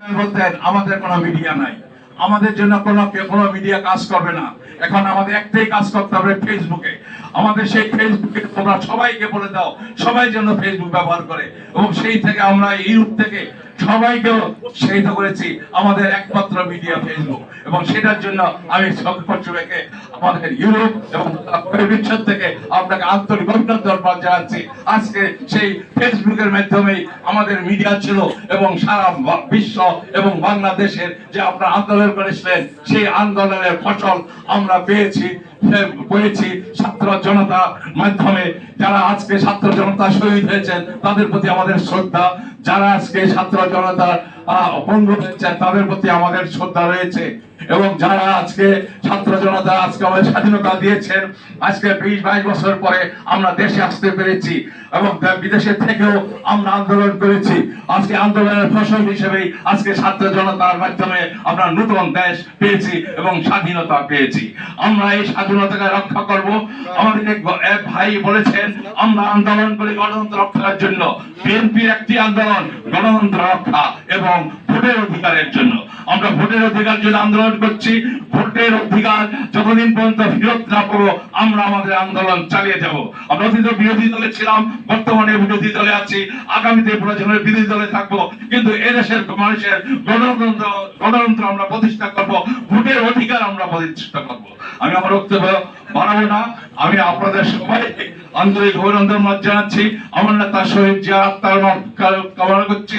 বলতেন, আমাদের কোনো মিডিয়া নাই। আমাদের জন্য কোনো কোনো মিডিয়া কাজ করবে না। এখন আমাদের একটাই কাজ করতে হবে ফেসবুকে আমাদের সেই ফেসবুকে তোমরা সবাইকে বলে দাও, সবাই ফেসবুক ব্যবহার করে। এবং সেই থেকে আমরা ইউরোপ থেকে সবাইকে উৎসাহিত করেছি আমাদের একমাত্র মিডিয়া ফেসবুক এবং সেটার জন্য আমি আমাদের ইউরোপ এবং বিশ্ব থেকে আপনাকে আন্তরিক অভিনন্দন জানাচ্ছি। আজকে সেই ফেসবুকের মাধ্যমেই আমাদের মিডিয়া ছিল এবং সারা বিশ্ব এবং বাংলাদেশের যে আপনারা আন্দোলন করেছিলেন, সেই আন্দোলনের ফসল আমরা পেয়েছি পেয়েছি ছাত্র জনতা মাধ্যমে। যারা আজকে ছাত্র জনতা শহীদ হয়েছেন, তাদের প্রতি আমাদের শ্রদ্ধা। যারা আজকে ছাত্র জনতা অপঙ্গ হয়েছেন, তাদের প্রতি আমাদের শ্রদ্ধা রয়েছে। এবং যারা আজকে ছাত্র জনতা আজকে আমাদের স্বাধীনতা দিয়েছেন। আজকে বিশ, বাইশ বছর পরে আমরা দেশে আসতে পেরেছি এবং বিদেশে থেকেও আমরা আন্দোলন করেছি। আজকে আন্দোলনের ফসল হিসেবেই আজকে ছাত্র জনতার মাধ্যমে আমরা নতুন দেশ পেয়েছি এবং স্বাধীনতা পেয়েছি। আমরা এই স্বাধীনতাকে রক্ষা করব। আমাদের এক ভাই বলেছেন, আমরা আন্দোলন করি গণতন্ত্র রক্ষার জন্য। বিএনপির একটি আন্দোলন, গণতন্ত্র রক্ষা এবং ভোটের অধিকারের জন্য। আমরা ভোটের অধিকার জন্য আন্দোলন করছি ভোটের অধিকার যতদিন পর্যন্ত ফেরত না পাবো, আমরা আমাদের আন্দোলন চালিয়ে যাব। আমরা অতীত বিরোধী দলে ছিলাম, বর্তমানে বিরোধী দলে আছি, আগামীতে প্রয়োজনের বিরোধী দলে থাকব, কিন্তু এদেশের মানুষের গণতন্ত্র গণতন্ত্র আমরা প্রতিষ্ঠা করব, ভোটের অধিকার আমরা প্রতিষ্ঠা করব। আমি আমার বক্তব্য বাড়াবো না, আমি আপনাদের সবাই আন্তরিক অভিনন্দন জানাচ্ছি। আমার নেতা শহীদ জিয়া আত্মার কামনা করছি।